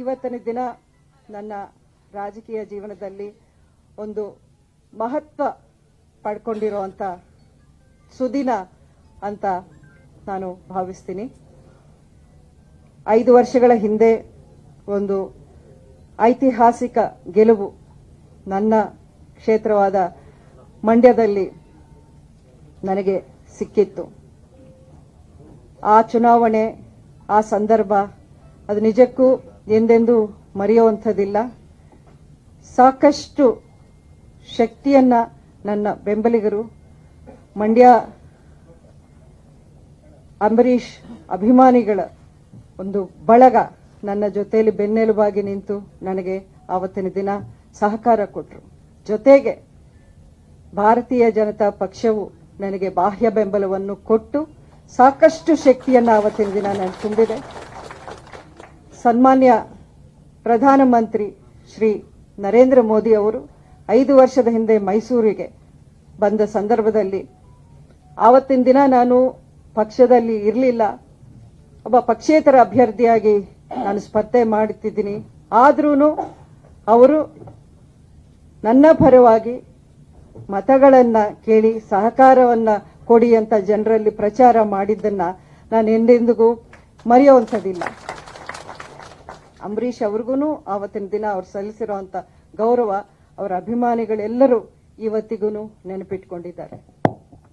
ಇವತ್ತಿನ ದಿನ ನನ್ನ ರಾಜಕೀಯ ಜೀವನದಲ್ಲಿ ಒಂದು ಮಹತ್ವ ಪಡ್ಕೊಂಡಿರುವಂಥ ಸುದಿನ ಅಂತ ನಾನು ಭಾವಿಸ್ತೀನಿ. ಐದು ವರ್ಷಗಳ ಹಿಂದೆ ಒಂದು ಐತಿಹಾಸಿಕ ಗೆಲುವು ನನ್ನ ಕ್ಷೇತ್ರವಾದ ಮಂಡ್ಯದಲ್ಲಿ ನನಗೆ ಸಿಕ್ಕಿತ್ತು. ಆ ಚುನಾವಣೆ, ಆ ಸಂದರ್ಭ ಅದು ನಿಜಕ್ಕೂ ಎಂದೆಂದೂ ಮರೆಯುವಂಥದ್ದಿಲ್ಲ. ಸಾಕಷ್ಟು ಶಕ್ತಿಯನ್ನ ನನ್ನ ಬೆಂಬಲಿಗರು ಮಂಡ್ಯ ಅಂಬರೀಷ್ ಅಭಿಮಾನಿಗಳ ಒಂದು ಬಳಗ ನನ್ನ ಜೊತೆಯಲ್ಲಿ ಬೆನ್ನೆಲುಬಾಗಿ ನಿಂತು ನನಗೆ ಆವತ್ತಿನ ದಿನ ಸಹಕಾರ ಕೊಟ್ಟರು ಜೊತೆಗೆ ಭಾರತೀಯ ಜನತಾ ಪಕ್ಷವು ನನಗೆ ಬಾಹ್ಯ ಬೆಂಬಲವನ್ನು ಕೊಟ್ಟು ಸಾಕಷ್ಟು ಶಕ್ತಿಯನ್ನು ಆವತ್ತಿನ ದಿನ ನಾನು ತುಂಬಿದೆ. ಸನ್ಮಾನ್ಯ ಪ್ರಧಾನಮಂತ್ರಿ ಶ್ರೀ ನರೇಂದ್ರ ಮೋದಿ ಅವರು ಐದು ವರ್ಷದ ಹಿಂದೆ ಮೈಸೂರಿಗೆ ಬಂದ ಸಂದರ್ಭದಲ್ಲಿ, ಆವತ್ತಿನ ದಿನ ನಾನು ಪಕ್ಷದಲ್ಲಿ ಇರಲಿಲ್ಲ. ಒಬ್ಬ ಪಕ್ಷೇತರ ಅಭ್ಯರ್ಥಿಯಾಗಿ ನಾನು ಸ್ಪರ್ಧೆ ಮಾಡುತ್ತಿದ್ದೀನಿ ಆದ್ರೂ ಅವರು ನನ್ನ ಪರವಾಗಿ ಮತಗಳನ್ನ ಕೇಳಿ, ಸಹಕಾರವನ್ನ ಕೊಡಿ ಅಂತ ಜನರಲ್ಲಿ ಪ್ರಚಾರ ಮಾಡಿದ್ದನ್ನ ನಾನು ಎಂದೆಂದಿಗೂ ಮರೆಯುವಂಥದ್ದಿಲ್ಲ. ಅಂಬರೀಷ್ ಅವ್ರಿಗೂ ಆವತ್ತಿನ ದಿನ ಅವ್ರು ಸಲ್ಲಿಸಿರುವಂತ ಗೌರವ ಅವರ ಅಭಿಮಾನಿಗಳೆಲ್ಲರೂ ಇವತ್ತಿಗೂ ನೆನಪಿಟ್ಕೊಂಡಿದ್ದಾರೆ.